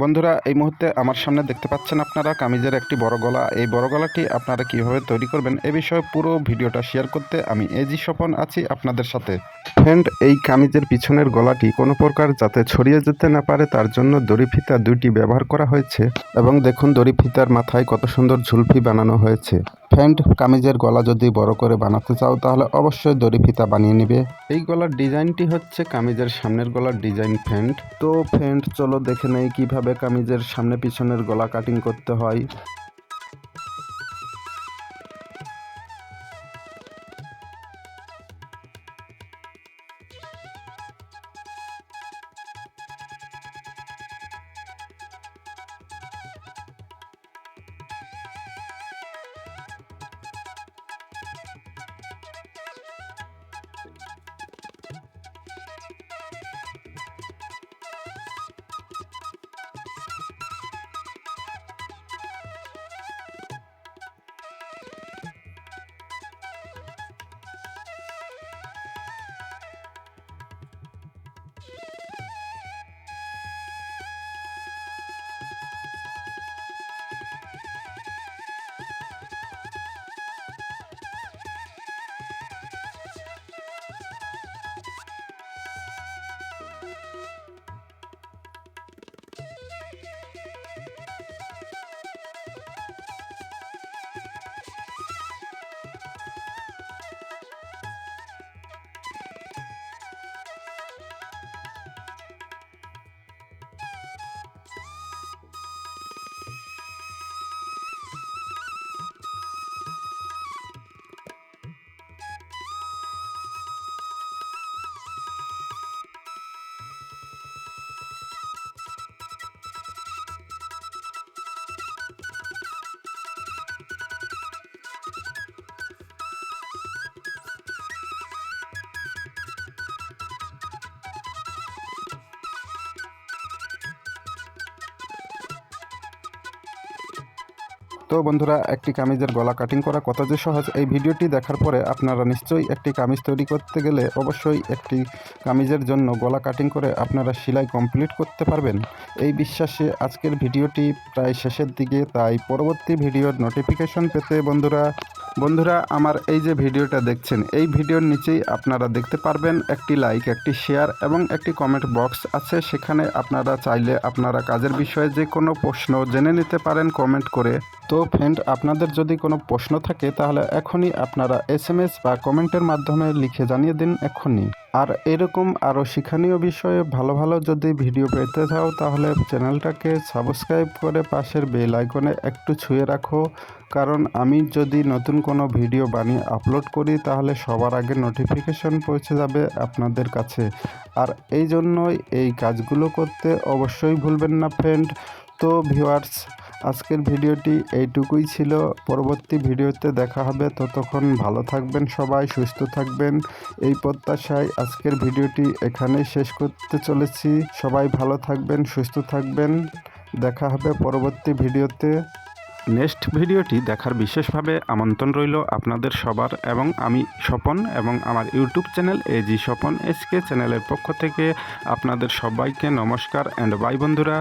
বন্ধুরা, এই মুহূর্তে আমার সামনে দেখতে পাচ্ছেন আপনারা কামিজের একটি বড় গলা। এই বড় গলাটি আপনারা কীভাবে তৈরি করবেন এ বিষয়ে পুরো ভিডিওটা শেয়ার করতে আমি এজি স্বপন আছি আপনাদের সাথে। ফ্রেন্ড এই কামিজের পিছনের গলাটি কোনো প্রকার যাতে ছড়িয়ে যেতে না পারে তার জন্য দড়ি ফিতা দুইটি ব্যবহার করা হয়েছে। এবং দেখুন, দড়ি ফিতার মাথায় কত সুন্দর ঝুলফি বানানো হয়েছে। ফ্রেন্ড কামিজের গলা যদি বড় করে বানাতে চাও, তাহলে অবশ্যই দড়ি ফিতা বানিয়ে নিবে। এই গলার ডিজাইনটি হচ্ছে কামিজের সামনের গলার ডিজাইন ফ্যান্ট তো ফ্যান্ট চলো দেখে নেই কীভাবে কামিজের সামনে পিছনের গলা কাটিং করতে হয়। তো বন্ধুরা, একটি কামিজের গলা কাটিং করা কত যে সহজ, এই ভিডিওটি দেখার পরে আপনারা নিশ্চয়ই একটি কামিজ তৈরি করতে গেলে অবশ্যই একটি কামিজের জন্য গলা কাটিং করে আপনারা সেলাই কমপ্লিট করতে পারবেন। এই বিশ্বাসে আজকের ভিডিওটি প্রায় শেষের দিকে, তাই পরবর্তী ভিডিওর নোটিফিকেশন পেতে বন্ধুরা বন্ধুরা, আমার এই যে ভিডিওটা দেখছেন, এই ভিডিওর নিচেই আপনারা দেখতে পারবেন একটি লাইক একটি শেয়ার এবং একটি কমেন্ট বক্স আছে। সেখানে আপনারা চাইলে আপনারা কাজের বিষয়ে যে কোনো প্রশ্ন জেনে নিতে পারেন কমেন্ট করে। তো ফ্রেন্ড আপনাদের যদি কোনো প্রশ্ন থাকে, তাহলে এখনই আপনারা এস বা কমেন্টের মাধ্যমে লিখে জানিয়ে দিন এখনই আর এরকম আরও শিক্ষণীয় বিষয়ে ভালো ভালো যদি ভিডিও পেতে চাও, তাহলে চ্যানেলটাকে সাবস্ক্রাইব করে পাশের বেল আইকনে একটু ছুঁয়ে রাখো। কারণ আমি যদি নতুন কোনো ভিডিও বানিয়ে আপলোড করি, তাহলে সবার আগে নোটিফিকেশন পৌঁছে যাবে আপনাদের কাছে। আর এই জন্যই এই কাজগুলো করতে অবশ্যই ভুলবেন না ফ্রেন্ড তো ভিউয়ার্স আজকের ভিডিওটি এইটুকুই ছিল। পরবর্তী ভিডিওতে দেখা হবে। ততক্ষণ ভালো থাকবেন সবাই, সুস্থ থাকবেন। এই প্রত্যাশায় আজকের ভিডিওটি এখানেই শেষ করতে চলেছি। সবাই ভালো থাকবেন, সুস্থ থাকবেন। দেখা হবে পরবর্তী ভিডিওতে। নেক্সট ভিডিওটি দেখার বিশেষভাবে আমন্ত্রণ রইল আপনাদের সবার এবং আমি স্বপন এবং আমার YouTube channel AG Swapan SK চ্যানেলের পক্ষ থেকে আপনাদের সবাইকে নমস্কার অ্যান্ড বাই বন্ধুরা।